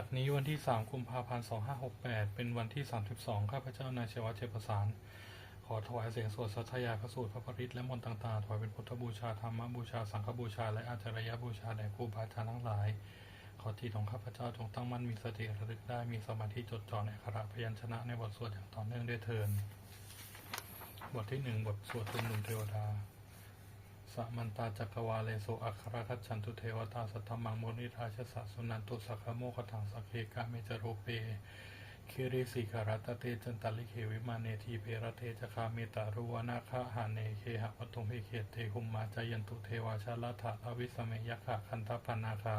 บัดนี้วันที่ 3 กุมภาพันธ์ 2568 เป็นวันที่ 32 ข้าพเจ้านายเชวัชเชประสาน ขอถวายเสียงสวดสัทยาพระสูตรพระปริตและมนต์ต่างๆ ถวายเป็นพุทธบูชาธรรมบูชา สังฆบูชา และอาจารยบูชาแด่ครูบาอาจารย์ทั้งหลาย ขอจิตของข้าพเจ้าจงตั้งมั่นมีสติระลึกได้มีสมาธิจดจ่อในอักขระพยัญชนะในบทสวดอย่างต่อเนื่องด้วยเทินบทที่หนึ่งบทสวดตุนุนเทวดา สมันตาจักวาเลโสอัครคัจฉันตุเทวตาสัทธมังมนิราชสะสุนันตุสักขโมคถังสักเคกะเมจโรเปคิริสิกรัตเตจันตลิเควิมาเนทีเพรเทจคาเมตารุวนาคาหาเนเคหะปทุมเพเคเตหุมมาจายันตุเทวาชาลถาอวิสเมยคะคันทปนาคา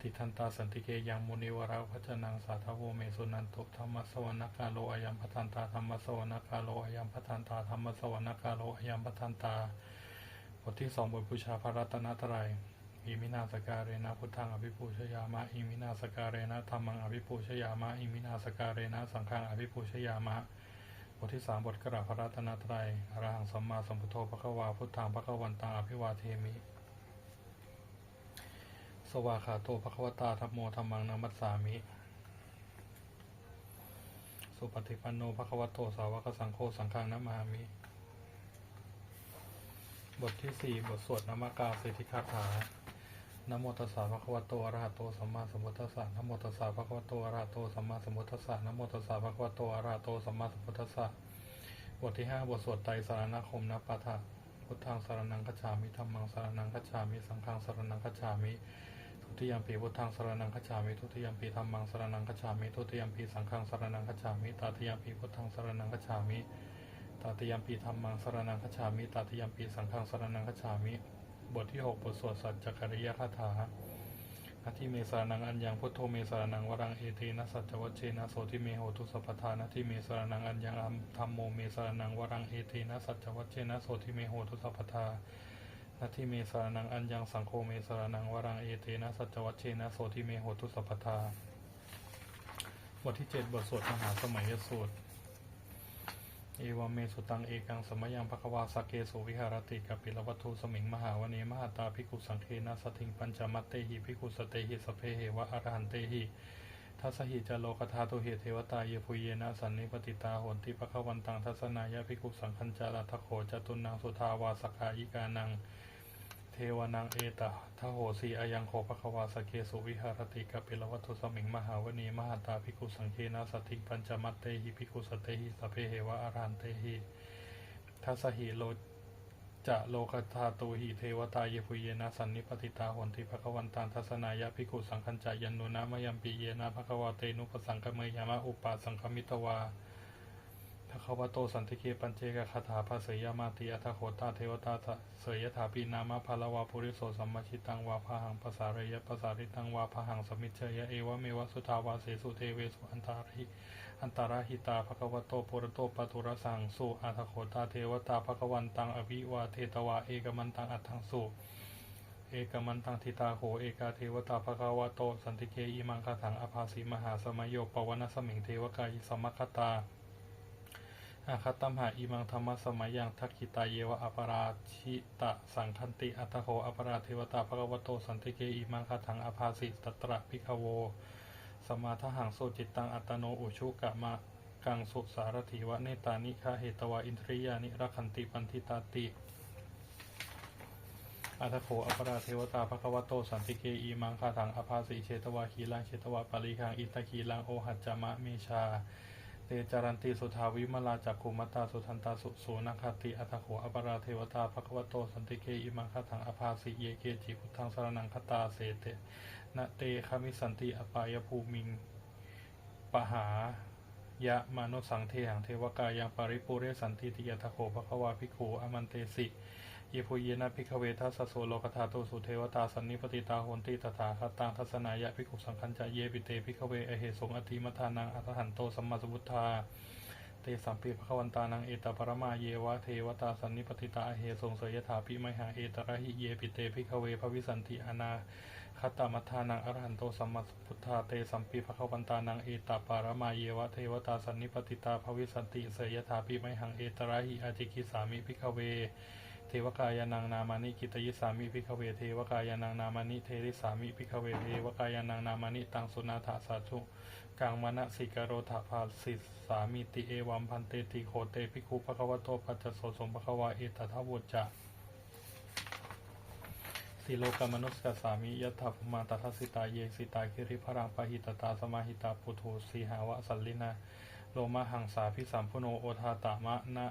ติทันตาสันติเกยังมุนิวราพัชนังสาทโวเมสุนันตุธรรมสวนกาโลอายัมพัทันตาธรรมสวนกาโลอายัมพัทันตาธรรมสวนกาโลอายัมพัทันตา บทที่สองบทบูชาพระรัตนตรัยอิมินาสการเรนะพุทธังอภิปูชยามะอิมินาสการเรนะธรรมังอภิปูชยามะอิมินาสการเรนะสังฆังอภิปูชยามะบทที่สามบทกราพระรัตนตรัยอรหังสัมมาสัมพุทโธพระควาพุทธังพระควันตังอภิวาเทมิ สวาขาโตภควตาธัมโมธัมมังนามัสสามิ สุปฏิปันโนภควโตสาวกสังโฆสังฆังนามามิ บทที่สี่บทสวดนามกาสิทธิคาถานโมตัสสะภะคะวะโตอะระหะโตสัมมาสัมพุทธัสสะนโมตัสสะภะคะวะโตอะระหะโตสัมมาสัมพุทธัสสะนโมตัสสะภะคะวะโตอะระหะโตสัมมาสัมพุทธัสสะบทที่ห้าบทสวดไตรสารณคมนปาฐะพุทธังสารนังคัจฉามิธัมมังสารนังคัจฉามิสังฆังสารนังคัจฉามิทุติยมปีพุทธังสารนังคัจฉามิทุติยมปีธรรมังสารนังคัจฉามิทุติยมปีสังฆังสารนังคัจฉามิตาติยมปีพุทธังสารนังคัจฉามิ ตติยมปีธรรมังสารนังคัจฉามิตติยมปีสังฆังสารนังคัจฉามิ บทที่หกบทสวดสัจจกริยคาถาอธิเมสานังอัญญังพุทโธเมสานังวรังเอเตนะสัจจวัชเชนะโสทิเมโหตุสัพพทานาทิเมสานังอัญญังธรรมโมเมสานังวรังเอเตนะสัจวัชเชนะโสทิเมโหตุสัพพทานาทิเมสารนังอัญญังสังโฆเมสารนังวรังเอเตนะสัจวัชเชนะโสทิเมโหตุสัพพทาบทที่เจ็ดบทสวดมหาสมัยสูตร เอวเมสุตังเอกังสมยังภควาสเกสุวิหารติกัปปิลวัตถุสมิงมหาวเนมหาตาภิกขุสังเคนะสถิงปัญจมัตเตหิภิกขุสเตหิสเพเหวะอรหันเตหิทัสหิจโลกธาตุเหเทวตาเยภุเยนะสันนิปติตาโหนติปะควันตังทัศนายะภิกขุสังคัญจารัตโขจตุนังสุทาวาสกาอิกานัง เทวนังเอตะทะโหสีอายังโคภควาสเกสุวิหารติกัปปิลวัตุสมิงมหาวณีมหาตาภิกขุสังเคนะสติปัญจมัตเตหิภิกขุสเตหิสเพเหวะอรันเตหิทัสหิโลจะโลกธาตุหิเทวตาเยพุเยนะสันนิปติตาหนติภควันตังทัสนายะภิกขุสังคัญจายันโนนะมยัมปิเยนะภควาเตนุปสังกเมยามะอุปาสังคมิตวา คะวะโตสันติเกปัญเจกคาถาภาเสยามาติอัตถโขตาเทวตาเสยถาปีนามะพาลวาปุริโสสัมมชิตังวาพาหังภาษาเรยภาษาริตังวาพาหังสมิจเชยะเอวะเมวะสุทาวาเสสุเทเวสุอันตาริอันตาราหิตาภควโตปุรโตปตุระสังสุอัตถโขตาเทวตาภควันตังอภิวาเทตวาเอกมันตังอัตถังสุเอกมันตังทิตาโหเอกาเทวตาภควโตสันติเกอิมังคาถังอภาสีมหาสมัยโยปวนาสมิงเทวกายสมคตา อาคตัมหาอิมังธรรมสมัยยังทักขิตาเยวะอปราชิตะสังคันติอัตโหอปราเทวตาภะคะวะโตสันติเกอิมังคาถังอภาสิตตระพิคโว สมาทหังโสจิตตังอัตโนอุชุกะมะกังสุสารถิวะเนตานิคาเหตวาอินทริยานิรักขันติปันทิตาติอัตโขอปราเทวตาภะคะวะโตสันติเกอีมังคาถังอภาสิเชตวาคีลังเชตวาปาริคังอิตาคีลังโอหัจจามะเมชา เตจารันติสุทาวิมลาจักขุมตตาสุทันตาสุสูนัคติอัตโขอปราเทวตาภควโตสันติเกอิมังคาถังอภาสิเยเกจิพุทธังสรนังคตาเสเตนะเตคามิสันติอปายภูมิงปหายะมานุสังเทหังเทวกายังปาริปุเรสันติติยตโขภควาภิกขุอมันเตสิ เยพุเยนะพิกเวทัสสโสโลกธาโตสุเทวตาสันนิปติตาโหนติตถาคตังทัสนายะภิกุสังคัญจะเยปิเตพิกเวอเหสงอธิมัทานังอัตหันโตสัมมาสัมพุทธาเตสัมปีภควันตานังเอตปรมาเยวะเทวตาสันนิปติตาอเหสงเสยถาปิไมหาเอตระหิเยปิเตพิกเวภวิสันติอนาคตมัทานังอรหันโตสัมมาสัมพุทธาเตสัมปีภควันตานังเอตปารมาเยวะเทวตาสันนิปติตาภวิสันติเสยถาปิไมหังเอตระหิอาจิกิสามิพิกเว วกายานังนามานิกิตยิสามิพิกเวเทวกายานังนามานิเทริสามิพิกเวเทวกายานังนามานิตังสุนาถาสาธุกังมณสิกโรธาภาสิสามิติเอวัมพันเตติโคเตภิกขุภควโตปัจจโสสมภควาเอตถาวุจจะสีโลกามนุสกสามิยัตถภมาตัสสิตาเยสิตาคิริพรังปหิตตาสมาหิตาปุถุสีหาวะสัลลินาโลมหังสาพิสัมพุโนโอทาตามะนะ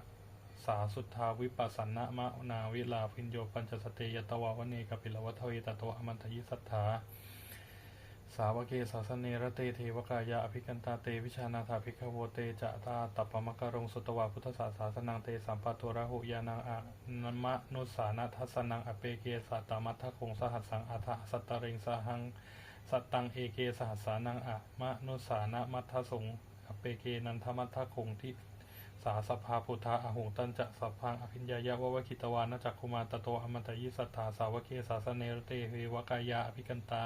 สาสุทธาวิปัสสนะมะนาวิลาพินโยปัญจสเตยตวาวเนกปิลวัทเวตโตอมันทยิสัทธาสาวกเกสาสเนระเตเทวกายาอภิกันตาเตวิชานาถาภิกขโวเตจะตาตัปปมกรงสุตวาพุทธศาสาสนังเตสัมปัตโตระหุยานังอะนมะนุสานัทัสสนังอเปเกสัตตมัทคงสหัสสังอัฏสัตตริงสหังสัตตังเอเกสหัสสานังอะมะนุสานะมัทสงอเปเกนันทมัทคงทิ สาสภาพุทธาอหุงตันจะสัพพังอภิญญายะวะวะคิตวานะจักคุมาตโตอมันตยิสัทธาสาวเกสาสเนระเตเทวกายาอภิกันตา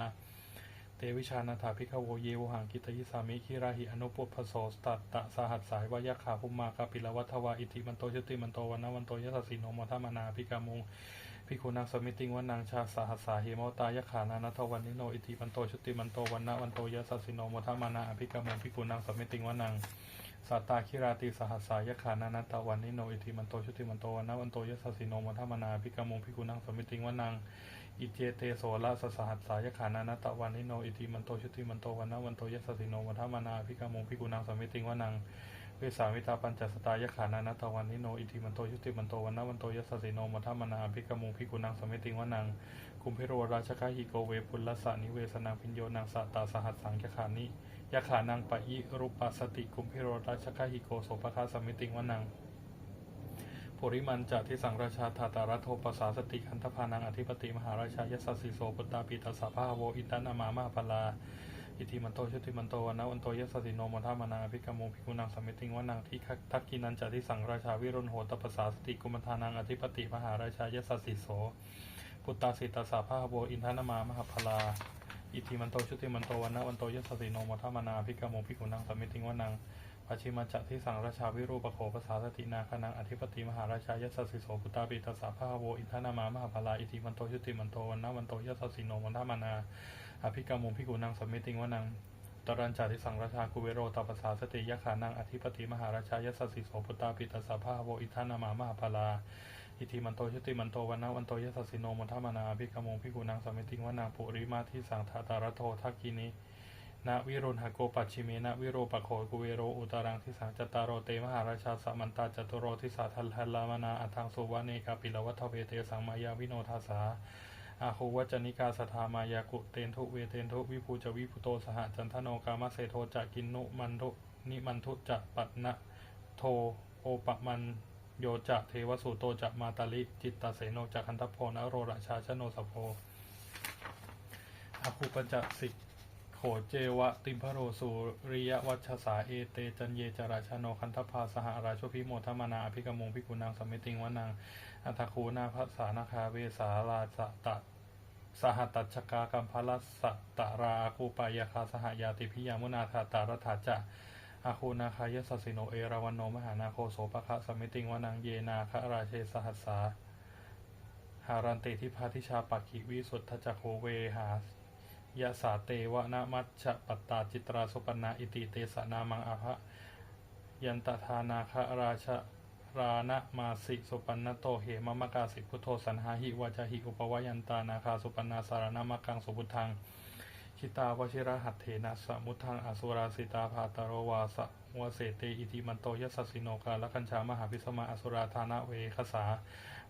เตวิชานาถาภิกขโวเยวหังกิตยิสามิคิราหิอนุปุพโสสตัตตะสหัสสายวายคาภุมมากาปิลวัทวาอิติมันโตชติมันโตวันนะวันโตยสสสิโนมทัมนาภิกามุงภิกขุนางสมิติงวันนางชาสหัสสาเหมตายขานานัทวันนิโนอิติมันโตชติมันโตวันนะวันโตยสสสิโนมทัมนาภิกามุงภิกขุนางสมิติงวันนาง สัตตาคิราติสหัสสายขานานัตวันนิโนอิติมันโตชุติมันโตวันนวันโตยสสสิโนมัทมนาภิกามุงภิกขุนางสมิติงวันนางอิเจเตโสละสสหัสสายขานานาตะวันนิโนอิติมันโตชุติมันโตวันนวันโตยสสิโนวัฏมนาภิกามงภิกุนางสมิติงวนังเวสามิตาปัญจสตายขานานาตะวันนิโนอิติมันโตชุติมันโตวันนวันโตยัสสิโนวัฏมนาภิกามงภิกุนางสมิติงวนังคุมเพโรราชกาหิโกเวปุลลสานิเวสนังพิญโยนางสัตตาสหัสสังยขานิ ยขานังปะอิรุปัสสติคุมเพโรราชกาหิโกโสภคาสมิติงวนังปุริมันจะที่สังราชาธาตารัโทปสาสติคันธพานังอธิปติมหาราชายสัสสิโสปุตตาปีตัสสะพะโวอิตานามามหาพลาอิติมันโตชุติมันโตวันนะวันโตยสัสสิโนมทัมานาภิกมงภิกุนังสมิติงวนังที่ทักกินันจะที่สังราชาวิรุณโหตปสาสติกุมทานังอธิปติมหาราชายสัสสิโสปุตตาสิตัสสะพะโวอินทานามามหาพลา อิติมันโตชุติมันโตวันนะวันโตยสัสสิโนมทัมมานาภิกรมงภิกุนังสมมิติงวนังปัจฉิมาจักที่สังราชาวิรูปโขภาษาสตินาคนังอธิปติมหาราชายสัสสิโสพุตตาปิตัสสะภาโวอินทนามามหาภาลาอิติมันโตชุติมันโตวันนะวันโตยสัสสิโนวัทมานาอภิกรมุภิกุนังสมมิติงวนังตรัญจาที่สังราชากุเวโรตปัสสาสติยะขานังอธิปติมหาราชายสัสสิโสพุตตาปิตัสสะภาโวอินทนามามหาภาลา อิติมันโตชุติมันโตวันนะวันโตยสัสสิโนวันทมานาอภิกรรมุภิกุนังสมมิติงวนังปุริมาที่สังทาตารโททักกินินาวิรุณหโกปัจฉิเมนะวิโรปโขกุเวโรอุตารังทิสังจตารโรเตมหาราชาสัมันตาจตุโรทิสาทัลหัลลามนาอัทังสุวะเนกาปิลวัฏเวเตสังมายาวิโนทาสาอาคูวัจนิกาสทามายากุเตนทุเวเตนทุวิภูจวิพุโตสหจันทโนกามเสโทจะกินนุมันทุนิมันทุจะปัตนะโทโอปะมัน โยจะเทวสุโตจะมาตาลิจิตตเสโนจะคันทพโพนโรราชาชโนสโพอคูปัญจสิกโขเจวะติมพโรสุริยวัชสาเอเตจันเยจราชโนคันทพาสหราชพิโมทมนาอภิกมงพิกุนางสมมิติงวนังอัตคูนาภาษานาคาเวสาลาสตะสหตัชกากัมพลัสสตะราคูปายาคาสหยาติพิยามุนาธาตารถาจะ อาคูนาคายสสิโนเอราวันโนมหานาโคโสปะคะสมิติงวนังเยนาคะราเชสหัสสาหารันเตทิพาทิชาปักขิวิสุทธจักโคเวหายะสาเตวะนะมัชฌะปัตตาจิตราสุปนาอิติเตสะนามังอาภะยันตทานาคะราชรานะมาสิสุปันนโตเหมะมะกาสิพุทโธสันหาหิวาจหิอุปวายันตานาคาสุปันนาสารนามักกังสุพุทธัง คิตาวชิระหัตเถนะสมุทังอสุราสิตาภาตโรวาสะวเสเตอิติมันโตยสัสสิโนกาลคัญชามหาพิสมาอสุราธานะเวคสา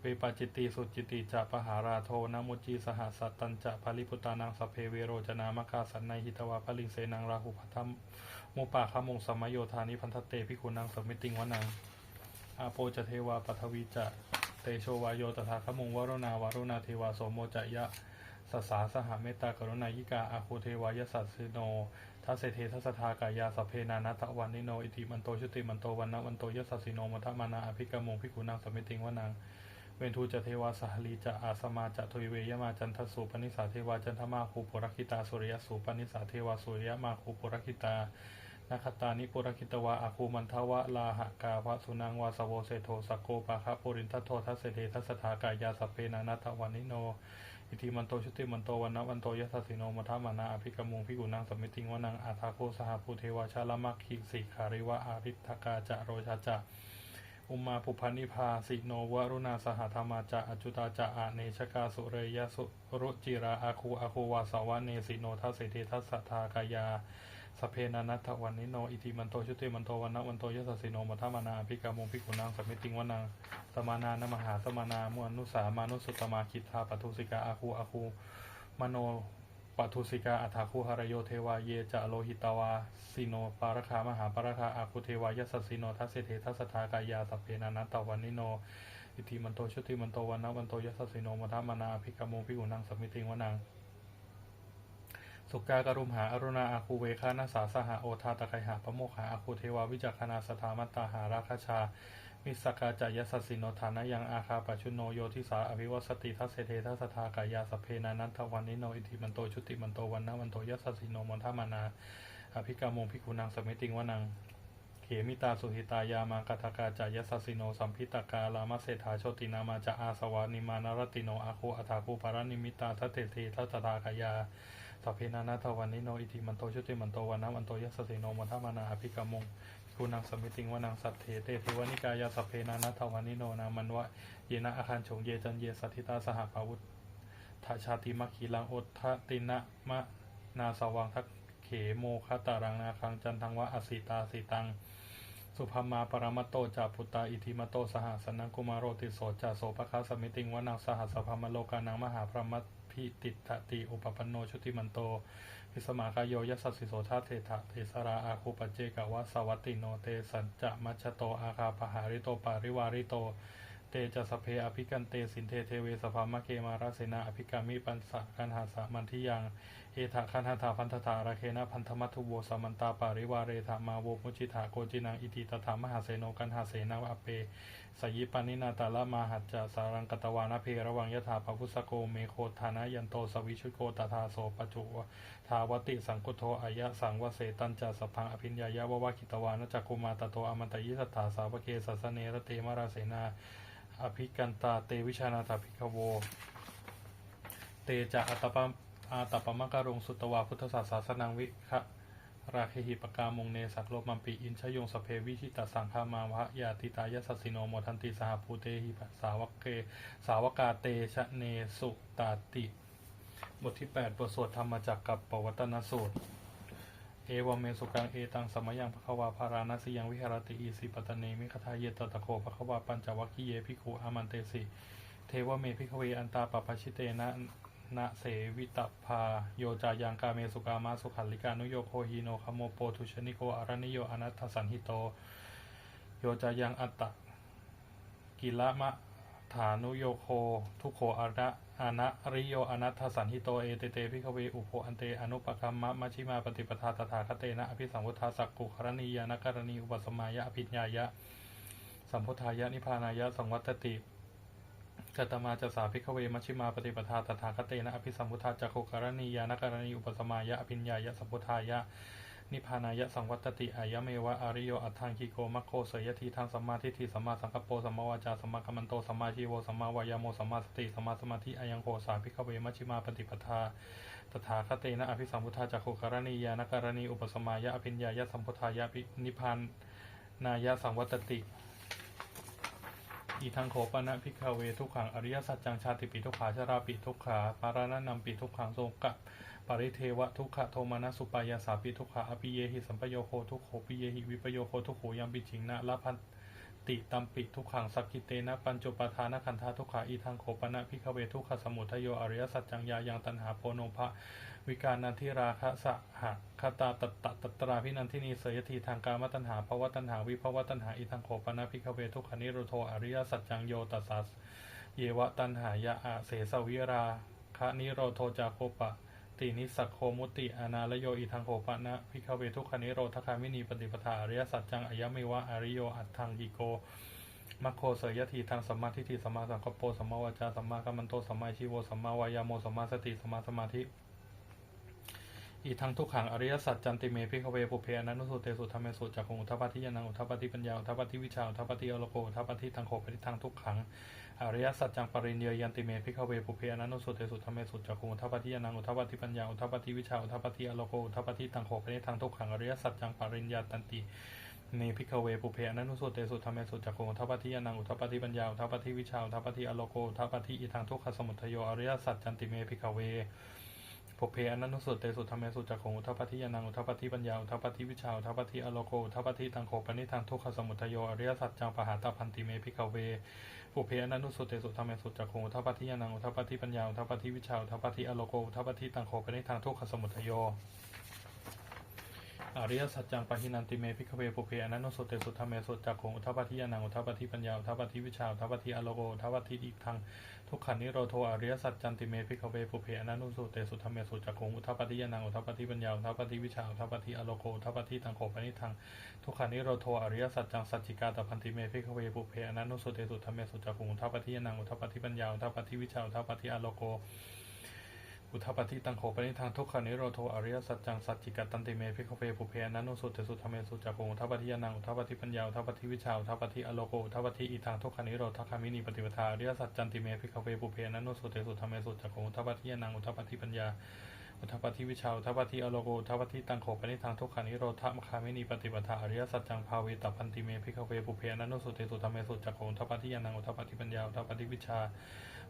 เวปจิตติสุจิติจะปหาราโทนมุจีสหัสสัตตัญจะภาลิพุตานังสเพเวโรจนามกาสันในหิตวาภลิงเสนังราหุพัทธมมุปาคมงสมโยธานิพันธเตพิคุณังสมิติงวนังอาโปจะเทวาปัทวีจะเตโชวายโยตถาคมงวรุณาวารุณาเทวาโสโมจะยะ สสาสหเมตตากรุณายิกาอาคูเทวายสัสสิโนทัสเสเททัสทากายาสพเพนานัตวันนิโนอิติมันโตชุติมันโตวันนะวันโตยสัสสิโนมัทมานาอภิกรมงพิกุนังสมิติงวนังเวนทูจะเทวาสหลีจะอาสมาจะทุยเวยมาจันทสุปนิสาเทวาจันทมาคูปุรคิตาสุริยสุปนิสาเทวาสุริยมาคูปุรคิตานาคตานิปุรคิตวาอาคูมันทวะลาหะกาภสุนังวาสโวเสโทสโกปะคะปุรินทัตโททัสเสเททัสทากายาสเพนานาทวันนิโน อิทิมันโตชุติมันโตวันนะวันโตยะสสสิโนมัทมานาอภิกมุงพิกุนังสมิติงวนังอาทาโคสหภูเทวชาลมัคคิสิขาริวะอาริทกาจะโรชาจะอุมาภุพันิพาสิโนวรุณาสหธรรมาจะอจุตาจะอาเนชกาสุเรยสุรุจิราอาคูอาคูวาสาวะเนสิโนทัสเสเททัสสทากายา สเพนานัทวันนิโน อิติมันโตชุติมันโตวันนะวันโตยัสสสิโนมัทมานาภิกรมุงพิกุนังสัมมิติงวนังสมานานมหาสมานามวนุสามานุสุตตมาคิทาปทุสิกาอาคูอาคูมโนปทุสิกาอัฐาคูหารโยเทวาเยจะโลหิตาวาสิโนปารคามหาปารคาอาคูเทวายัสสสิโนทัสเสเททัสทากายาสเพนานัตตวันนิโนอิติมันโตชุติมันโตวันนะวันโตยัสสสิโนมัทมานาภิกรมุงพิกุนังสัมมิติงวนัง สุกากรุมหาอรุณาอาคูเวคานาสาสหาโอทาตะไคหาปะโมกหาอาคูเทวาวิจักขณาสถามัตตาหาราคชามิสกาจายสสสิโนฐานะยังอาคาปชุโนโยทิสาอภิวัสติทัสเสเททัสทากายาสเพนานันทวันนิโนอิทิมันโตชุติมันโตวันนะวันโตยัสสสิโนมนทามานาอภิกามงพิกุนังสมิติงวนังเขมิตาสุหิตายามากัทกาจายสสสิโนสัมพิตกาลามาเศรษฐาโชตินามาจะอาสวานิมานารติโนอาคูอัฐาคูปารานิมิตาทัตเตเททัสทากายา สัพเพนานาทวันนิโนอิติมันโตชุติมันโตวันนะวันโตยัสสสิโนมทามานาอภิกรมงคุณังสมิติงวนังสัตเถเตเทวนิกายาสัพเพนานาทวันนิโนนามันวะเยนะอาคารฉงเยจันเยสัทธิตาสหปาวุธทชาติมัคคีลังโอทตินะมะนาสวังทักเขโมคตารังนาคังจันทังวะอสิตาสิตังสุภมาปรมัตโตจาพุตตาอิทิมโตสหสนังกุมารโรติโสจาโสปะคาสมิติงวนังสหัสสพามโลกานังมหาพระมัต พิติตติอุปปันโนชุติมันโต พิสมากายโยยัสสิโสธาเทถะเทสราอาคูปเจกวะสวัตติโนเตสัจจะมัชชโตอาคาปหาริโตปาริวาริโต เตจะสเพอภิกันเตสินเทเทเวสภามะเกมาราเสนาอภิกามิปันสะกันหาสะมันทิยังเอถาคันหาถาพันธถาราเคนะพันธมัทุโวสมันตาปาริวาเรธามาโวมุจิถาโกจินังอิติตถามหาเสโนกันหาเสนาอเปสยิปานินาตาละมาหัจจะสารังกตวานาเพระวังยถาปพุสโกเมโคธานะยันโตสวิชุโกตถาโสปจุทาวติสังกุโทอายะสังวเสตันจะสพังอภิญญายะวะวะคิตวานะจักกุมาตโตอมันตยิสถาสาวเกสัสเนรเตมราเสนา อภิกันตาเตวิชานาถาภิกโว เตจะอัตปะอาตปปมะการงสุตวาพุทธศาสสนังวิคะราเคหิปกามงเนสักโลมัมปิอินชยงสเพวิชิตาสังฆามาวะยาติตายสสสิโนโมทันติสหภูเตหิปสาวกเก สาวกาเตชะเนสุตาติ บทที่ 8 บทสวดธรรมจักกับปวัตนสูตร เอวเมสุกังเอตังสมยังภควาภาราณสิยังวิหารติอีสิปตเนมิคทายเยตตะโคภควาปัญจวัคคีเยพิคุอามันเตสิเทวเมพิกเวอันตาปปชิเตนะนะเสวิตพาโยจายังกาเมสุกามาสุขัลลิกานุโยโคฮีโนคโมโปทุชนิโกอารนิโยอนัตสันหิโต โยจายังอัตตะกิละมะฐานุโยโคทุโคอาระ อานะริโยอนัตถสันหิโต เอเตเตพิกเวอุโพอันเต อนุปกัมมะมชิมาปฏิปทาตถาคเตนะอภิสัมพุทธาสักกุคารณียานัการณีอุปสมายะอภิญญายะ สัมพุทธายะนิพานายะสังวัตติกัตมาจะสาพิกเวมชิมาปฏิปทาตถาคเตนะอภิสัมพุทธาจักขุการณียานัการณีอุปสมายะอภิญญายะสัมพุทธายะ นิพพานายะสังวัตติอายะเมวะอาริโยอัตถังคิโกมัคโคเสยทีทางสัมมาทิฏฐิสัมมาสังกัปโปสัมมาวาจาสัมมากัมมันโตสัมมาชีโวสัมมาวายโมสัมมาสติสัมมาสมาธิอายังโคสาพิกเวมัชิมาปฏิปทาตถาคเตนะอภิสัมพุทธาจักขุการณียานการณีอุปสมายะอภิญญายะสัมพุทธายะปินิพพานนายะสังวัตติอีทังโขปนะพิกขเวทุกขังอริยสัจจังชาติปิทุกขาชราปิทุกขาปารานะนัมปิทุกขังโสกะ ปริเทวะทุกขะโทมานะสุปายาสาปิทุกขาอภิเยหิสัมปโยโคทุกโขปิเยหิวิปโยโคทุกโขยังปิจิงนะละพันติตัมปิทุกขังสักกิเตนะปัญจุปทานะขันธาทุกขาอีทังโขปนะพิกขเวทุกขสมุทโยอริยสัจจังยายังตันหาโพโนภะวิการนันทิราคะสะหะคตาตตะตตราพินันทินีเสยทีทางการมตัญหาภวตัญหาวิภวตัญหาอิทังโขปนะพิกเวทุกขนิโรโทอริยสัจจังโยตัสสะเยวะตัญหายะอะเสสวิราคะนิโรโทจาโคปะ ตินิสักโคมุติอนาลโยอิทังโขปะนะพิกเวทุกขนิโรธคามินีปฏิปทาอริยสัจจังอายะเมวะอริโยอัตถังกิโกมัคโคเสยทีทางสัมมาทิฏฐิสัมมาสังกปโปสัมมาวาจาสัมมากัมมันโตสัมมาชีโวสัมมาวายาโมสัมมาสติสัมมาสมาธิ อีกทั้งทุกขังอริยสัจจันติเมพิขเวปุเพอนันุสุเตสุธรรมสุจักขงอุทปปิยานังอุทปปิปัญญาอุทปปิวิชาอุทปปิอโลโกอุทปปิทังโขปฏิทังทุกขังอริยสัจจังปริญเยยันติเมพิขเวปุเพอนันุสุเตสุธรรมสุจักขงอุทปปิยานังอุทปปิปัญญาอุทปปิวิชาอุทปปิอโลโกอุทปปาทิตังโขปฏิทังทุกขังอริยสัจจังปริญญาตันติเนพิกเวปุเพอนันุสุเตสุธรรมสุจักโกอุทัปปทิยานังอุทัปปทิปัญญาอุทัปปทิวิชาอุทัปปทิอโลโกอุทัปปทิอิทังทุกขสมุทโยอริยสัจจันติเมพิกเว ภพเพอนันตุสุเตสุธรรมสุจักโกอุทัปปทิยานังอุทัปปทิปัญญาอุทัปปทิวิชาอุทัปปทิอโลโกอุทัปปทิตังโขปนิทังทุกขสมุทโยอริยสัจจังปหาตพันติเมพิกเวภูเพอนันตุสุเตสุธรรมสุจักโกอุทัปปทิยานังอุทัปปทิปัญญาอุทัปปทิวิชาอุทัปปทิอโลโกอุทัปปทิตังโขปนิทังทุกขสมุทโย อริยสัจจังปะหินันติเมพิกเวปุเพอนันโนสเตสุธรรมเมสุจักขงอุทปปทิยานังอุทปปทิปัญญาอุทปปทิวิชาอุทปปทิอโลโกอุทปปทิอีกทางทุกขันนิโรโทอริยสัจจันติเมพิกเวปุเพอนันโนสเตสุธรรมเมสุจักขงอุทปปทิยานังอุทปปทิปัญญาอุทปปทิวิชาอุทปปทิอโลโกอุทปปทิทางโขปนิทังทุกขันนิโรโทอริยสัจจังสัจจิกาตพันติเมพิกเวปุเพอนันโนสเตสุธรรมเมสุจักขงอุทปปทิยานังอุทปปทิปัญญาอุทปปทิวิชาอุทปปทิอโลโก อุทปฏิตังโขปนิทางทุกขานิโรโทอริยสัจจังสัจจิกตันติเมพิกเวปุเพนันโนสุเตสุธรรมสุจักโกอุทปฏิยานังอุทปฏิปัญญาอุทปฏิวิชาอุทปฏิอโลโกอุทปฏิอีทางทุกขานิโรธคามินีปฏิปทาอริยสัจจันติเมพิกเวปุเพนันโนสุเตสุธรรมสุจักโกอุทปฏิยานังอุทปฏิปัญญาอุทปฏิวิชาอุทปฏิอโลโกอุทปฏิตังโขปนิทางทุกขานิโรธมคามินีปฏิปทาอริยสัจจังภาเวตพันติเมพิกเวปุเพนันโนสุเตสุธรรมสุจักโกอุทปฏิยานังอุทปฏิปัญญาอุทปฏิวิชา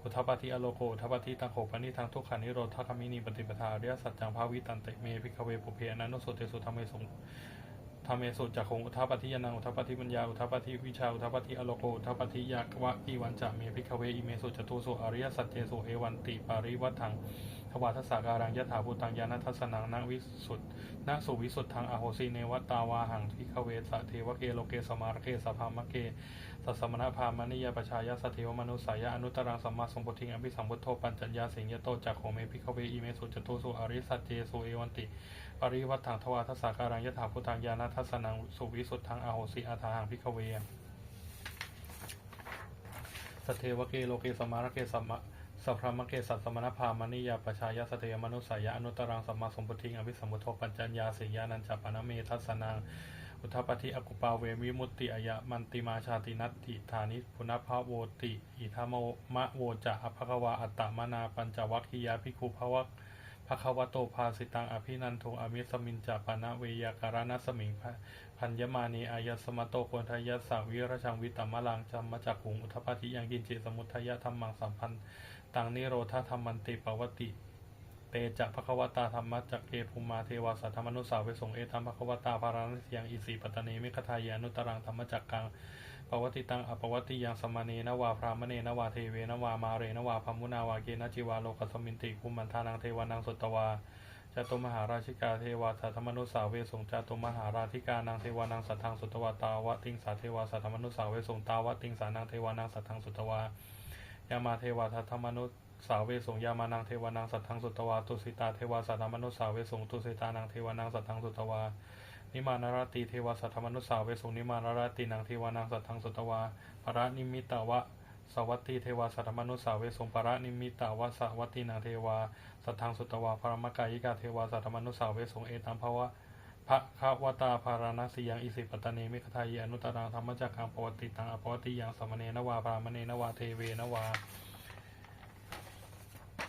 อุทปาทิอโลโกอุทปาทิตังโขปนิทังทุกขานิโรธคามินีปฏิปทาอริยสัจจังภาวิตันเตเมพิกเวปุเพอนันโนสุเตสุธรรมเมสุธรรมเมสุจักขงอุทปาทิยานังอุทปาทิปัญญาอุทปาทิวิชาอุทปาทิอโลโกอุทปาทิยากวะอีวันจะเมพิกเวอิเมสุจตุสุอริยสัจเจสุเอวันติปาริวัตถัง ทวาทสสาการังยถาภูตังยานัทัสนังนวิสุทธนสุวิสุทธังอโหสิเนวตาวาหังพิกเวสะเทวเกโลเกสมารเกสภามเกสัสมณพามณิยปชายาสเทวมนุสายะอนุตรังสัมมาสัมพุทธิงอภิสัมพุทโธปัญจัญญาสิงยโตจักโขเมพิขเวอิเมสุจตุสุอริสัจเจสุเอวันติ ปริวัฏถังทวาทสสาการังยถาพุทธังยานัทัสนังสุวิสุทธังอโหสิอาทาหังพิขเวสเทวเกโลเกสมารเกสมมะ สัพพมเกสัสสมณพามณิยปชายาสเทวมนุสายะอนุตรังสัมมาสัมพุทธิงอภิสัมพุทโธปัญจัญญาสิยานันจปนเมทัสนังอุทปฏิอกุปาเววิมุตติอายะมันติมาชาตินัตติฐานิพุนภาโวติอิทามมะโวจะอภควาอัตตมนาปัญจวัคคียาภิกขุภวะภควโตภาสิตังอภินันโทอมิสมินจปานะเวยาการณสมิงพัญญมานีอายสมโตโคนทายสาวิรชังวิตตมลังจัมมจักขุงอุทปฏิยังกินจิสมุทยธรรมังสัมพัน ตังนิโรธาธรรมันติปวติ เตจะภควตาธรรมจักเกภูมาเทวาสัทธมนุสาเวสงเอตัมภควตาภาราณสียังอิสีปตตนีมิคทายานุตรังธรรมจักกังปวติตังอปวติยังสมาเนนวาพรามเนนวาเทเวนวามาเรนวาพมุนาวาเกนจิวาโลกสมินติคุมันทานังเทวานังสุตวาจตุมหาราชิกาเทวาสัทธมนุสาเวสงจตุมหาราธิกานังเทวานังสัทธังสุตวาตาวะติงสาเทวาสัทธมนุสาเวสงตาวะติงสานังเทวานังสัทธังสุตตวา ยามาเทวาทัทธมนุสาวเวสงยามานังเทวานังสัตทังสุตวาตุสิตาเทวาสัทธมนุสาวเวสงตุสิตานังเทวานังสัตทังสุตวานิมานารติเทวาสัทธมนุสาวเวสงนิมานารตินังเทวานังสัทธังสุตวาปรานิมิตาวะสวัตติเทวาสัทธมนุสาวเวสงปรานิมิตาวะสวัตตินังเทวาสัทธังสุตวาพรมกายิกาเทวาสัทธมนุสาวเวสงเอตัมภวะ พระคาวตาภาราณสียังอิสิปตเนมิคทายอนุตรังธรรมจักขังปวติตังอปวติยังสมเนนวาพามเนนวาเทเวนวา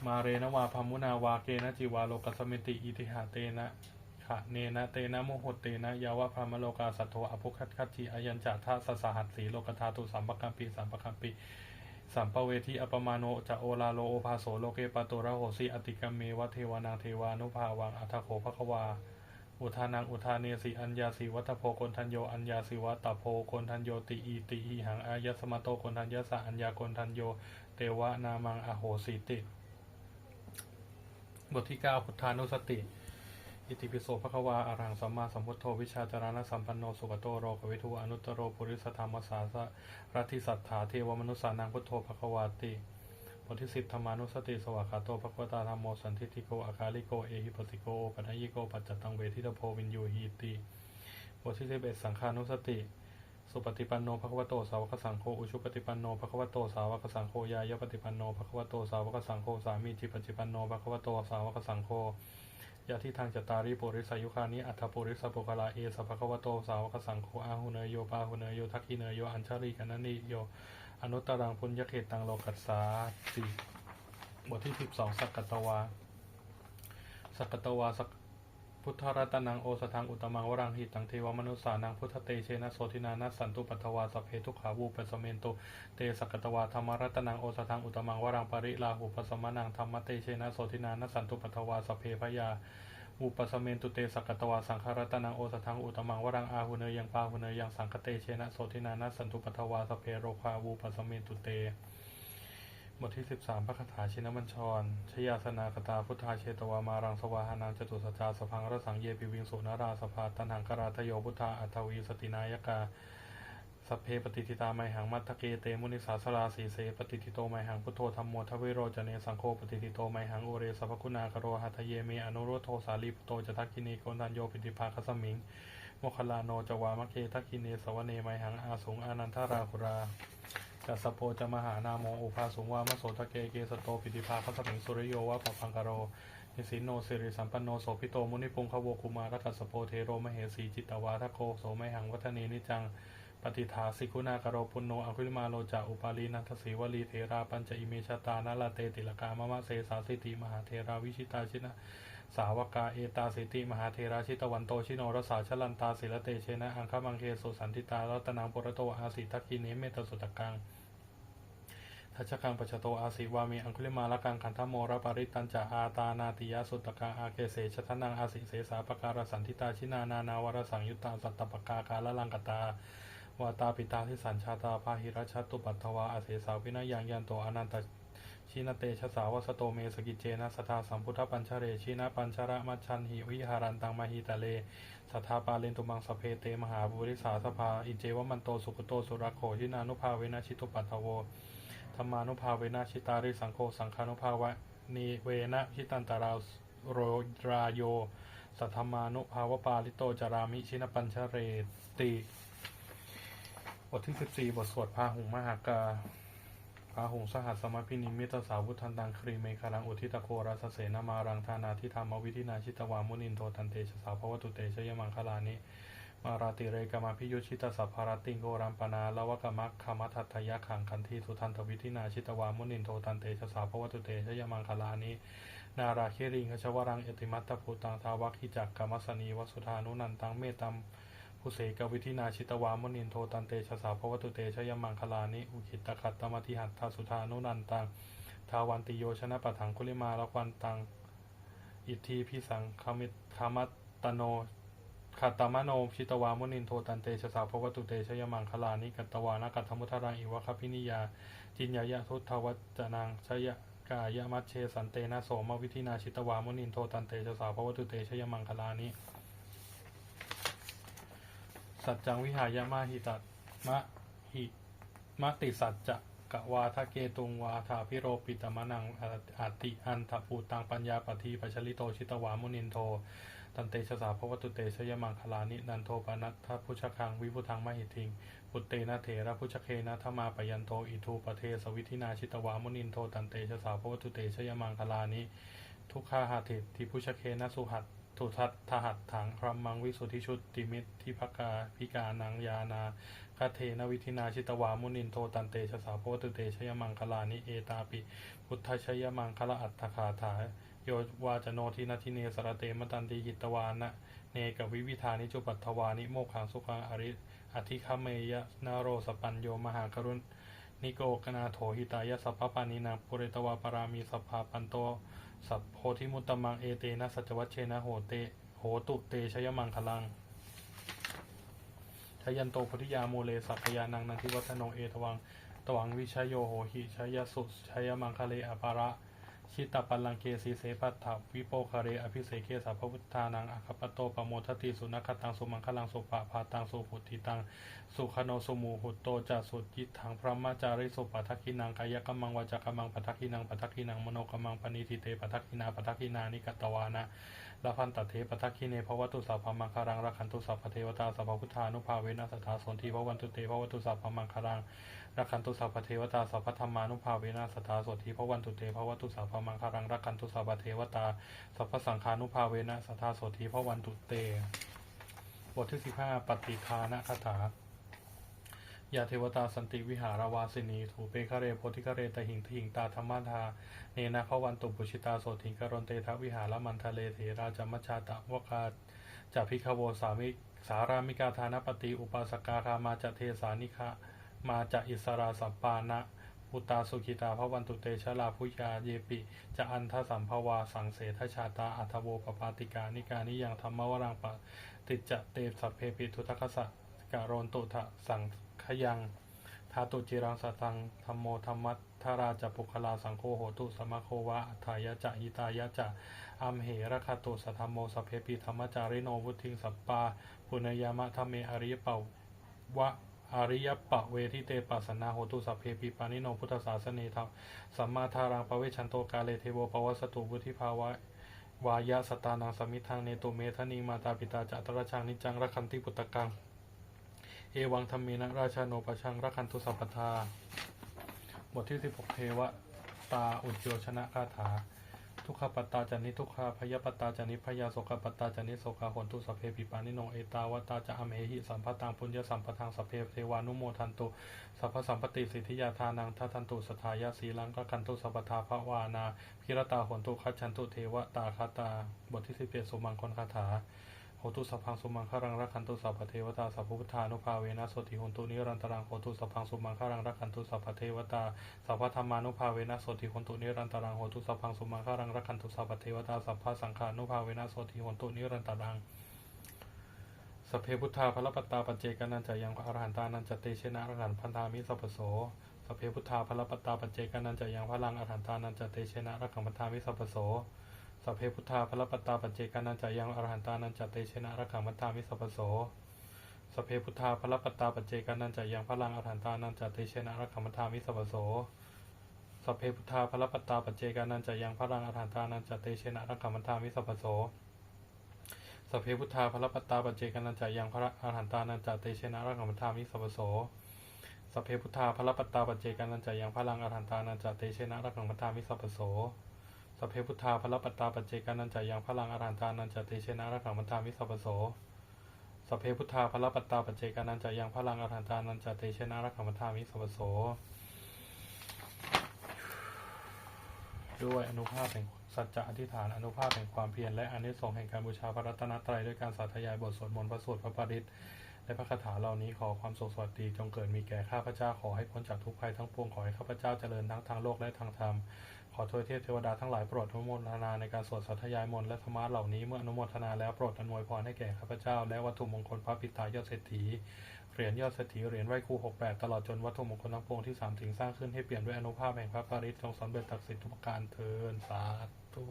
มาเรนวาพมุนาวาเกนะจิวาโลกสมิติอิทิหาเตนะขะเนนะเตนะโมหเตนะยาวะพามโลกาสัตโทอภุคัตคัตจิอายัญจาทาสสหัสสีโลกธาตุสัมปกัมปีสัมปกัมปีสัมปเวทีอปมาโนจะโอลาโลโอภาโสโลเกปโตระโหสีอติกัมเมวะเทวานังเทวานุภาวังอัทโขภควา อุทานังอุทาเนสีอัญญาสีวัตโพโกนทันโยอัญญาสีวัตโพโกนทันโยติอีติอีหังอายสมโตโกนทันยสะอัญญาโกนทันโยเตวะนามังอโหสีติ บทที่9พุทธานุสติ อิติปิโสภควาอารังสัมมาสัมพุทโธวิชาจารณสัมปันโนสุขโตโรกวิทูอนุตตโรปุริสธรรมสาสะรัติสัทธาเทวมนุสานังพุทโธภควาติ ทที่สิบธรรมานุสติสวากขาโตภควตาธรรมโมสันทิติโกอาคาลิโกเอหิปติโกปัญญิโกปัจจตังเวทิตโพวินยูหีติบทที่สิบเอ็ดสังขานุสติ สุปฏิปันโนภควโตสาวกสังโฆอุชุปฏิปันโนภควโตสาวกสังโฆยายปฏิปันโนภควโตสาวกสังโฆสามีจิปฏิปันโนภควโตสาวกสังโฆยะที่ทางจตาริปุริสายุคานิอัฏฐปุริสปุคลาเอสัพพะควโตสาวกสังโฆอาหุเนยโยปาหุเนยโยทักขิเนยโยอัญชลีกันนันนิโย อนุตตรังพุญญเขตังโลกัสสาติบทที่สิบสองสักกัตวา สักกตวาสักพุทธรัตนังโอสทังอุตมังวรังหิตังเทวมนุสานังพุทธเตเชนะโสทินานัสสันตุปัทวาสพเพทุขาวูปสเมนตุเตสักกตวาธรรมรัตนังโอสทังอุตมังวรังปริลาหูปสมนังธรรมเตเชนะโสทินานัสสันตุปัทวาสพเพพยา อุปสเมนตุเตสักตวาสังฆรัตนังโอสทังอุตมังวรังอาหุเนยยังปาหุเนยยังสังคเตเชนะโสทินานัสสันตุปัทวาสเพโรคาวูปสเมนตุเตบทที่13พระคาถาชินบัญชร ชยาสนาคตาพุทธาเชตวามารังสวาหานังจตุสัจจาสพังรสังเยปิวิงสุนาราสภาตันหังกราทโยพุทธาอัตวีสตินายกา สัพเพปฏิทิตาไมหังมัตเกเตมุนิสาสลาสีเสปฏิทิโตไมหังพุทโธธรรมโมทเวโรจเนสังโฆปฏิทิโตไมหังโอเรสัพคุณากโรหัตเยเมอนุโรโทสาลีพุโตจทักกินีโกนันโยปิติภาคสมิงโมคลาโนจวามะเกทักกิเนสวเนไมหังอาสุงอานันทาราคุราจัสโปจะมหานาโมอุภาสุงวามโสทะเกเกสโตปิติภาคัสมิงสุริโยวะปะพังกโรนิสินโนสิริสัมปันโนโสพิโตมุนิปุงขโวคุมารกัสสโปเทโรมเหสีจิตตวาทโกโสไมหังวัฒเนนิจัง ปฏิทาสิกุณากโรปุณโนอคุลิมาโลจาอุปาลีนัทศีวลีเทราปัญจอิเมชตานาลาเตติลกามะมะเสสาสิติมหาเทราวิชิตาชินะสาวกาเอตาสิติมหาเทราชิตวันโตชิโนรสาชลันตาศิลเตเชนะอังคมังเคสุสันติตารัตนังปุรโตอาสิทักกิเนเมตสุตกังทัชกังปัจจโตอาศิวามีอังคุลิมาละกังขันธโมระปริตันจะอาตานาติยสุตกังอาเกเสชทนังอาสิเสสาปการสันทิตาชินานา นาวรสังยุตตาสัตตปกากาละลังกตา วาตาปิตาทิสัญชาตา พาหิรัชตุปัตถวาอาเสสาวินายังยันโตอนันตชินเตชะสาวสโตเมสกิจเจนะสทาสัมพุทธปัญชเรชินะปัญชระมัชันหิวิหารันตังมหิตะเลสัทาปาเลนตุมังสเพเตมหาบุริสาสภาอิเจวมันโตสุขโตสุรโขชินานุภาเวนะชิตุปัตถโวธรรมานุภาเวนะชิตาริสังโฆสังฆานุภาวะนีเวนะชิตันตาราโรราโยสัทธมานุภาวปาลิโตจารามิชินปัญชเรติ บทที่14บสี่บทสวดพาหุงมหากาพาหุงสหัสสมพินิมิตสาวุธันตังครีเมฆารังอุทิตโครัสเสนามารังธานาทิธรรมวิธินาชิตวามุนินโทตันเตชสาวพวตุเตชยมังคลานิมาราติเรกามาพิยุชิตสัพพารติงโกรัมปนาลวกมัคคามัทัตยะขังคันทีสุทันทวิธินาชิตวามุนินโทตันเตชสาวพวตุเตชยมังคลานินาราเคริงคชวรังเอติมัตตภูตังทาวัคขิจักกัมมัสนีวสุธานุนันตังเมตตัม ภุเสกวิธินาชิตวามุนินโทตันเตชะสาพวตุเตชยมังคลานิอุคิตตคัตตมติหัตถสุธานุนันตังทาวันติโยชนะปะถังคุลิมาละควันตัง อิทธิพิสังคามิคามัตตโนขัตตมโนชิตวามุนินโทตันเตชะสาพวตุเตชยมังคลานิกัตวานากัตถมุทารังอิวะคพินิยาจินยายะทุตทวัจนังชยกายมัชเชสันเตนะโสมวิธินาชิตวามุนินโทตันเตชะสาพวตุเตชยมังคลานิ สัจจังวิหายะมาหิตัตมะหิมติสัจจะกะวาทะเกตุงวาทาพิโรปิตมะนังอาติอันทภูตังปัญญาปทีปัชลิโตชิตวามุนินโท ตันเตชะสาพวตุเตชยมังคลานินันโทปนัตถพุชคังวิพุทังมหิทิงปุตเตนะเถระพุชเคนะธมาปยันโตอิทูปเทสวิธินาชิตวามุนินโทตันเตชะสาพวตุเตชยมังคลานิทุกขาหาติทิพุชเคนะสุหัต ทุทัตทหัตถังพรัมมังวิสุทธิชุดติมิตทิภกาพิกานังยานาคาเทนวิธินาชิตวามุนินโทตันเตชะสาโพตุเตชยมังคลานิเอตาปิ พุทธชยมังคละอัตถคาถาโยวาจโนทินาทิเนสระเตมตันติหิตวานะเนกวิวิธานิจุปัตถวานิโมขังสุขังอริอธิคเมยะนาโรสปัญโยมหากรุณ นิโกกนาโถหิตายะสัพพปานินาปุเรตวาปรามีสัพพาปันโต สัพโพธิมุตตมังเอเตนะสัจวัชเชนะโหเตโหตุเตชยมังคลังชยันโตพุทธิยาโมเลสัพพยานังนันทิวัฒโนเอตวังตวังวิชยโยโหหิชยสุชยมังคเลอปาระ ชิตตปัลลังเกสีเสปัตถวิโปคาเรอภิเสเกสัพพพุทธานังอคปโตปโมทติสุนัคตังสุมังคลังสุปะพาตังสุพุทธิตังสุขโนสุมูหุตโตจัสุจิตถังพระมจาริสุปัทักขินังกายกรรมังวาจากรรมังปัทักขินังปัทักขินังมโนกรรมังปณิทิเตปัทักขินาปัทักขินานิกตวานะละพันตเทปทักขิเนภวตุสัพพมังคารังรักขันตุสัพพเทวตาสัพพพุทธานุภาเวนัสถาสนทีภวันตุเตภวตุสัพพมังคารังรักขันตุสัพพเทวตาสัพพธรรมานุภาเวนัสถาสนทีภวันตุเตภวตุสัพพมังคารังรักขันตุสัพพเทวตาสัพพสังฆานุภาเวนัสถาโสนทีภวันตุเต บทที่สิบห้าปฏิคานะคาถายาเทวตาสันติวิหารวาสินีถูเปคะเรโพธิคะเรตหิงทหิงตาธรรมทาเนนะขวันตุปุชิตาโสถิงกรณเตทวิหารมันทะเลเถราจมัชชาตะวกาจะพิคโวสามิสารามิกาธานปฏิอุปาสกาคามาจะเทสานิคะมาจะอิสราสัมปานะ อุตาสุขิตาพระวันตุเตชะลาพุยาเยปิ จะอันทสัมภวาสังเสทชาตาอัทโวปปาติกานิกานิยังธรรมวรังปะติจจะเตสัพเพปิทุทัคสะการนตุทะสังขยังทาตุจิรังสตังธรรมโมธรรมัทธาราจะปุคลาสังโฆโหตุสมะโควะอัฏฐายะจะอิตายะจะอัมเหระคาตุสัธรรมโมสพเพปิธรรมจาริโนวุทิงสัปปาปุณยามะธรรมเมอริยเปาวะ อริยปะเวทิเตปัสสนาโหตุสัพเพปิปานิโนพุทธศาสเนธรรมสัมมาทารังปเวชันโตกาเลเทโวปวสตุวุธิภาวะวายะสตานังสมิทังเนตุเมทนีมาตาปิตาจัตระชังนิจังรักขันติปุตตะกัง เอวังธรรมีนะราชาโนปชังรักขันตุสัพพทา บทที่ 16 เทวตาอุจโยชนะคาถา ทุกขปัตตาจานิทุกขาพยปัตตาจานิพยาโสกปัตตาจานิโสกาหนตุสัพเพปิปานิโนเอตาวตาจะอเมหิสัมปตังปุญญสัมปทางสัพเพเทวานุโมทันตุสัพพสัมปติสิทธิยาทานังทัทันตุสทายาสีลังกคันตุสัพพทาภวานาพิรตาหนตุคัจฉันตุเทวตาคาตาบทที่สิเปสุมังคนคาถา โหตุสัพพังสุมังคารังรักขันตุสัพพเทวตาสัพพุทธานุภาเวนะสติโหนตุนิรันตรังโหตุสัพพังสุมังคารังรักขันตุสัพพเทวตาสัพพธรรมานุภาเวนะสติโหนตุนิรันตรังโหตุสัพพังสุมังคารังรักขันตุสัพพเทวตาสัพพสังฆานุภาเวนะสติโหนตุนิรันตรังสพเพพุทธาพระปัตตาปัจเจกนันจะยังพระอรหันตานันจะเตเชนะอรหันพันธามิสัพโสสพเพพุทธาพระปัตตาปัจเจกนันจะยังพระลังอรหันตานันจะเตเชนะอรหันพันธามิสัพโส สัพเพพุทธาพระปตาปัจเจกานันจะยังอรหันตานันจเตชนะรักขังมัตตามิสัพโสสัพเพพุทธาพระปตาปัจเจกานันจะยังพระลังอรหันตานันจเตชนะรักขังมัตตามิสัพโสสัพเพพุทธาพระปตาปัจเจกานันจะยังพระลังอรหันตานันจเตชนะรักขังมัตตามิสัพโสสัพเพพุทธาพระปตาปัจเจกานันจะยังพระอรหันตานันจเตชนะรักขังมัตตามิสัพโสสัพเพพุทธาพระปตาปัจเจกานันจะยังพระลังอรหันตานันจเตชนะรักขังมัตตามิสัพโส สัพเพพุทธาพระปัตตาปัจเจกานันจะยังพระลังอรหันตานันจเตเชนะรักขังมัตตามิสัพโสสัพเพพุทธาพระปัตตาปัจเจกานันจะยังพระลังอรหันตานันจเตเชนะรักขังมัตตามิสัพโสด้วยอนุภาพแห่งสัจจะอธิษฐานอนุภาพแห่งความเพียรและอนิสงส์แห่งการบูชาพระรัตนตรัยด้วยการสาธยายบทสวดมนต์พระสูตรพระปริตและพระคาถาเหล่านี้ขอความสุขสวัสดีจงเกิดมีแก่ข้าพเจ้าขอให้พ้นจากทุกภัยทั้งปวงขอให้ข้าพเจ้าเจริญทั้งทางโลกและทางธรรม ขอทวยเทพเทวดาทั้งหลายโปรดอนุโมทนาในการสวดสัทยายมนต์และธรรมะเหล่านี้เมื่ออนุโมทนาแล้วโปรดอนวยพรให้แก่ข้าพเจ้า และวัตถุมงคลพระปิตายอดเศรษฐีเหรียญยอดเศรษฐีเหรียญไหวครู68 ตลอดจนวัตถุมงคลทั้งปวงที่สามถึงสร้างขึ้นให้เปลี่ยนด้วยอนุภาพแห่งพระปริศทรงสำเร็จตักสิทธิทุกประการเทินสาธุ